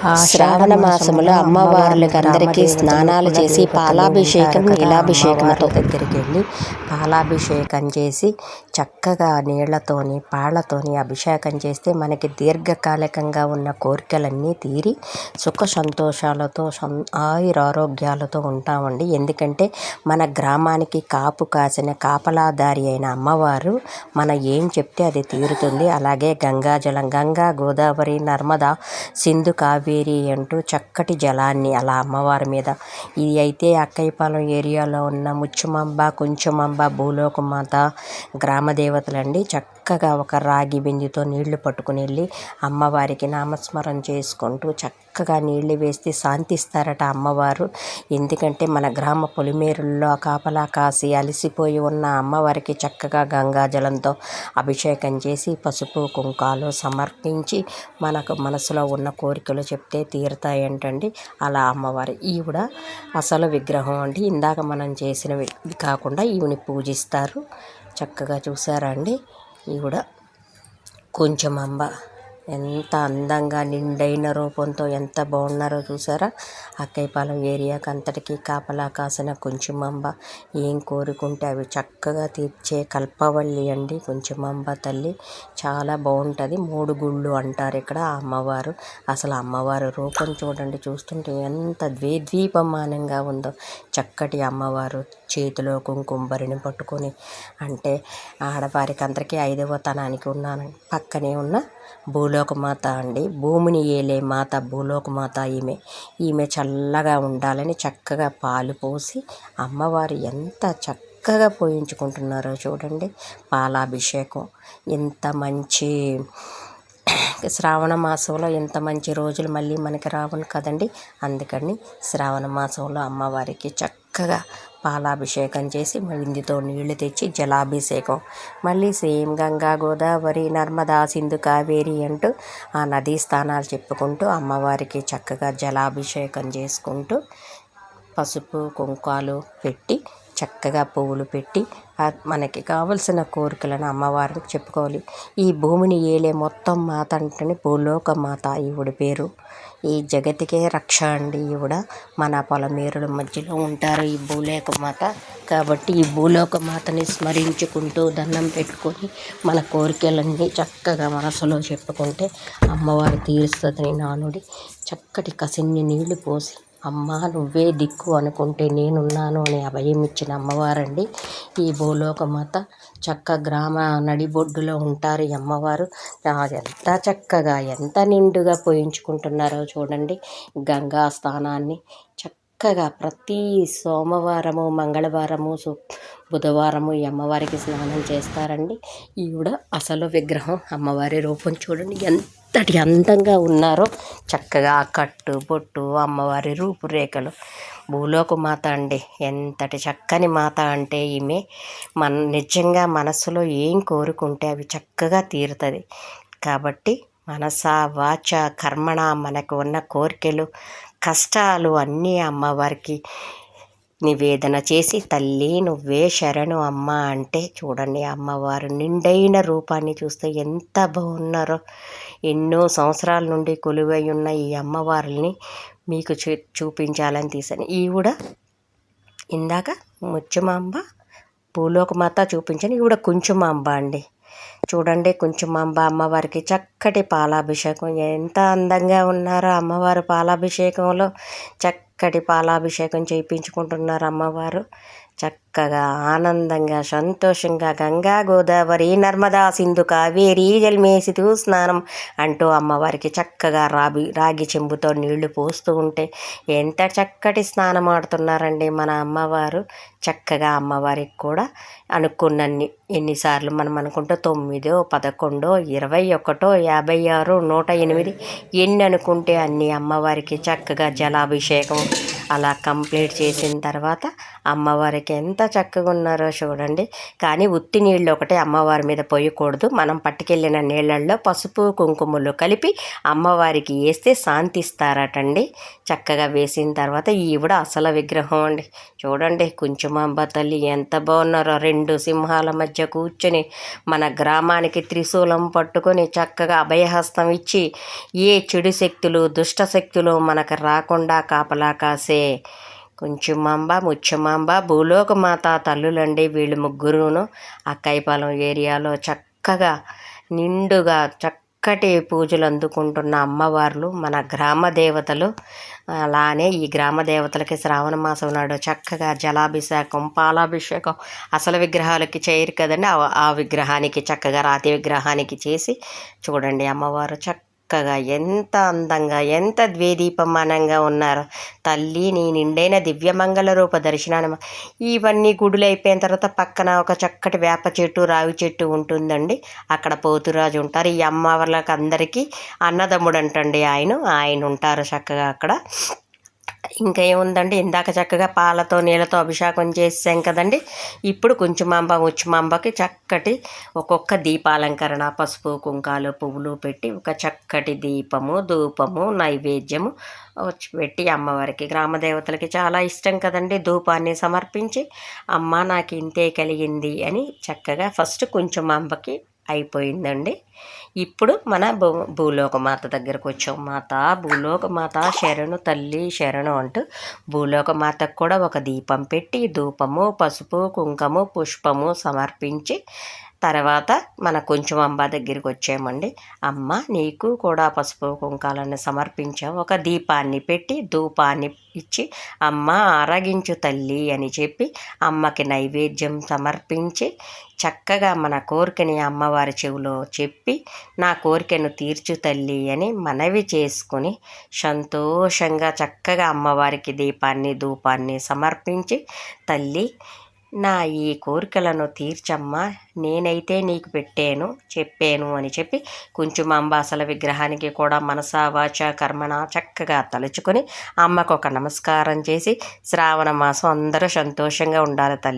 శ్రావణ మాసములో అమ్మవార్లకు అందరికీ స్నానాలు చేసి పాలాభిషేకం నీలాభిషేకంతో దగ్గరికి వెళ్ళి పాలాభిషేకం చేసి చక్కగా నీళ్ళతోని పాళ్ళతోని అభిషేకం చేస్తే మనకి దీర్ఘకాలికంగా ఉన్న కోరికలన్నీ తీరి సుఖ సంతోషాలతో ఆయురారోగ్యాలతో ఉంటామండి. ఎందుకంటే మన గ్రామానికి కాపు కాసిన కాపలాదారి అయిన అమ్మవారు మన ఏం చెప్తే అది తీరుతుంది. అలాగే గంగాజలం గంగా గోదావరి నర్మదా సింధు కావేరి అంటూ చక్కటి జలాన్ని అలా అమ్మవారి మీద. ఇది అయితే అక్కయ్యపాలెం ఏరియాలో ఉన్న ముచ్చుమంబ కుంచుమంబ భూలోకమాత గ్రామ దేవతలండి చక్కగా ఒక రాగి బిందితో నీళ్ళు పట్టుకుని వెళ్ళి అమ్మవారికి నామస్మరణ చేసుకుంటూ చక్క చక్కగా నీళ్ళు వేస్తే శాంతిస్తారట అమ్మవారు. ఎందుకంటే మన గ్రామ పొలిమేరుల్లో కాపలా కాసి అలసిపోయి ఉన్న అమ్మవారికి చక్కగా గంగాజలంతో అభిషేకం చేసి పసుపు కుంకాలు సమర్పించి మనకు మనసులో ఉన్న కోరికలు చెప్తే తీరుతాయంటండి. అలా అమ్మవారు. ఈవిడ అసలు విగ్రహం అండి. ఇందాక మనం చేసినవి కాకుండా ఈవిని పూజిస్తారు. చక్కగా చూసారా అండి? ఈవిడ కొంచెం అమ్మ ఎంత అందంగా నిండైన రూపంతో ఎంత బాగున్నారో చూసారా? అక్కైపాలెం ఏరియాకి అంతటికీ కాపలా కాసిన కొంచెమంబ. ఏం కోరుకుంటే అవి చక్కగా తీర్చే కల్పవల్లి అండి కొంచెమంబ తల్లి. చాలా బాగుంటుంది. మూడు గుళ్ళు అంటారు ఇక్కడ ఆ అమ్మవారు. అసలు అమ్మవారు రూపం చూడండి చూస్తుంటే ఎంత ద్వేద్వీపమానంగా ఉందో. చక్కటి అమ్మవారు చేతిలో కుంకుమబరిని పట్టుకొని అంటే ఆడవారికి అందరికీ ఐదవ తనానికి ఉన్నాను పక్కనే ఉన్న భూలోకమాత అండి. భూమిని ఏలే మాత భూలోకమాత ఈమె. ఈమె చల్లగా ఉండాలని చక్కగా పాలు పోసి అమ్మవారు ఎంత చక్కగా పోయించుకుంటున్నారో చూడండి. పాలాభిషేకం. ఎంత మంచి శ్రావణ మాసంలో ఎంత మంచి రోజులు మళ్ళీ మనకి రావును కదండి. అందుకని శ్రావణ మాసంలో అమ్మవారికి చక్కగా పాలాభిషేకం చేసి విందుతో నీళ్ళు తెచ్చి జలాభిషేకం. మళ్ళీ సేమ్ గంగా గోదావరి నర్మదా సింధు కావేరి అంటూ ఆ నదీ స్థానాలు చెప్పుకుంటూ అమ్మవారికి చక్కగా జలాభిషేకం చేసుకుంటూ పసుపు కుంకాలు పెట్టి చక్కగా పువ్వులు పెట్టి మనకి కావలసిన కోరికలను అమ్మవారికి చెప్పుకోవాలి. ఈ భూమిని ఏలే మొత్తం మాత అంటేనే భూలోక మాత ఈవిడ పేరు. ఈ జగతికే రక్ష అండి ఈవిడ. మన పొలమేరుల మధ్యలో ఉంటారు ఈ భూలోక మాత. కాబట్టి ఈ భూలోక మాతని స్మరించుకుంటూ దండం పెట్టుకొని మన కోరికలన్నీ చక్కగా మనసులో చెప్పుకుంటే అమ్మవారు తీరుస్తుందని నానుడి. చక్కటి కసిన్ని నీళ్ళు పోసి అమ్మ నువ్వే దిక్కు అనుకుంటే నేనున్నాను అని అభయం ఇచ్చిన అమ్మవారండి. ఈ భూలోకమాత చక్క గ్రామ నడిబొడ్డులో ఉంటారు ఈ అమ్మవారు. ఎంత చక్కగా ఎంత నిండుగా పోయించుకుంటున్నారో చూడండి. గంగా స్నానాన్ని చక్కగా ప్రతి సోమవారము మంగళవారము సు బుధవారము ఈ అమ్మవారికి స్నానం చేస్తారండి. ఈవిడ అసలు విగ్రహం అమ్మవారి రూపం చూడండి ఎంతటి అందంగా ఉన్నారో. చక్కగా ఆ కట్టు బొట్టు అమ్మవారి రూపురేఖలు. భూలోక మాత అండి ఎంతటి చక్కని మాత అంటే ఈమె. మన నిజంగా మనసులో ఏం కోరుకుంటే అవి చక్కగా తీరుతుంది. కాబట్టి మనస వాచ కర్మణ మనకు ఉన్న కోరికలు కష్టాలు అన్నీ అమ్మవారికి నివేదన చేసి తల్లి నువ్వే శరణు అమ్మ అంటే చూడండి అమ్మవారు నిండైన రూపాన్ని చూస్తే ఎంత బాగున్నారో. ఎన్నో సంవత్సరాల నుండి కొలువై ఉన్న ఈ అమ్మవారిని మీకు చూ చూపించాలని తీసాను ఈవిడ ఇందాక ముచ్చమాంబ భూలోకమాత చూపించాను. ఈవిడ కుంచుమాంబ అండి. చూడండి కొంచెం అంబ అమ్మవారికి చక్కటి పాలాభిషేకం. ఎంత అందంగా ఉన్నారో అమ్మవారు పాలాభిషేకంలో చక్కటి పాలాభిషేకం చేయించుకుంటున్నారు అమ్మవారు. చక్కగా ఆనందంగా సంతోషంగా గంగా గోదావరి నర్మదా సింధు కావేరి జల్మేసితూ స్నానం అంటూ అమ్మవారికి చక్కగా రాగి రాగి చెంబుతో నీళ్ళు పోస్తూ ఉంటే ఎంత చక్కటి స్నానం ఆడుతున్నారండి మన అమ్మవారు. చక్కగా అమ్మవారికి కూడా అనుకున్నన్ని ఎన్నిసార్లు మనం అనుకుంటే తొమ్మిదో పదకొండో ఇరవై ఒకటో యాభై ఆరు నూట ఎనిమిది ఎన్ని అనుకుంటే అన్ని అమ్మవారికి చక్కగా జలాభిషేకం అలా కంప్లీట్ చేసిన తర్వాత అమ్మవారికి ఎంత చక్కగా ఉన్నారో చూడండి. కానీ ఉత్తి నీళ్ళు ఒకటే అమ్మవారి మీద పోయకూడదు. మనం పట్టుకెళ్ళిన నీళ్ళల్లో పసుపు కుంకుమలు కలిపి అమ్మవారికి వేస్తే శాంతిస్తారటండి. చక్కగా వేసిన తర్వాత ఈవిడ అసలు విగ్రహం అండి. చూడండి కుంచుమాంబ తల్లి ఎంత బాగున్నారో. రెండు సింహాల మధ్య కూర్చొని మన గ్రామానికి త్రిశూలం పట్టుకొని చక్కగా అభయహస్తం ఇచ్చి ఏ చెడు శక్తులు దుష్ట శక్తులు మనకు రాకుండా కాపలా కాసే కొంచెమాంబ ముచ్చమాంబ భూలోక మాత తల్లులండి వీళ్ళు ముగ్గురును. అక్కైపాలెం ఏరియాలో చక్కగా నిండుగా చక్కటి పూజలు అందుకుంటున్న అమ్మవార్లు మన గ్రామ దేవతలు. అలానే ఈ గ్రామ దేవతలకి శ్రావణ మాసం నాడు చక్కగా జలాభిషేకం పాలాభిషేకం అసలు విగ్రహాలకి చేయరు కదండి. ఆ- విగ్రహానికి చక్కగా రాతి విగ్రహానికి చేసి చూడండి అమ్మవారు చక్క చక్కగా ఎంత అందంగా ఎంత ద్వేదీపమానంగా ఉన్నారు. తల్లి నీ నిండైన దివ్యమంగళ రూప దర్శనాన్ని ఇవన్నీ గుడులు అయిపోయిన తర్వాత పక్కన ఒక చక్కటి వేప చెట్టు రావి చెట్టు ఉంటుందండి. అక్కడ పోతురాజు ఉంటారు. ఈ అమ్మవార్లకు అందరికీ అన్నదమ్ముడు అంటండి ఆయన. ఆయన ఉంటారు చక్కగా అక్కడ. ఇంకా ఏముందండి? ఇందాక చక్కగా పాలతో నీళ్ళతో అభిషేకం చేసాం కదండి. ఇప్పుడు కుంచుమాంబ ఉచ్చుమాంబకి చక్కటి ఒక్కొక్క దీపాలంకరణ. పసుపు కుంకాలు పువ్వులు పెట్టి ఒక చక్కటి దీపము ధూపము నైవేద్యము వచ్చి పెట్టి అమ్మవారికి గ్రామ దేవతలకి చాలా ఇష్టం కదండి ధూపాన్ని సమర్పించి. అమ్మ నాకు ఇంతే కలిగింది అని చక్కగా ఫస్ట్ కొంచెం అంబకి అయిపోయిందండి. ఇప్పుడు మన భూ భూలోకమాత దగ్గరకు వచ్చాం మాత భూలోకమాత శరణు తల్లి శరణు అంటూ భూలోకమాతకు కూడా ఒక దీపం పెట్టి ధూపము పసుపు కుంకము పుష్పము సమర్పించి తర్వాత మన కొంచెం అంబ దగ్గరికి వచ్చామండి అమ్మ నీకు కూడా పసుపు కుంకాలను సమర్పించాం. ఒక దీపాన్ని పెట్టి ధూపాన్ని ఇచ్చి అమ్మ ఆరగించు తల్లి అని చెప్పి అమ్మకి నైవేద్యం సమర్పించి చక్కగా మన కోరికని అమ్మవారి చెవిలో చెప్పి నా కోరికను తీర్చు తల్లి అని మనవి చేసుకుని సంతోషంగా చక్కగా అమ్మవారికి దీపాన్ని ధూపాన్ని సమర్పించి తల్లి నా ఈ కోరికలను తీర్చమ్మా నేనైతే నీకు పెట్టాను చెప్పాను అని చెప్పి కొంచెం అంబాసల విగ్రహానికి కూడా మనసా వాచ కర్మణ చక్కగా తలుచుకొని అమ్మకు ఒక నమస్కారం చేసి శ్రావణ మాసం అందరూ సంతోషంగా ఉండాలి తల్లి.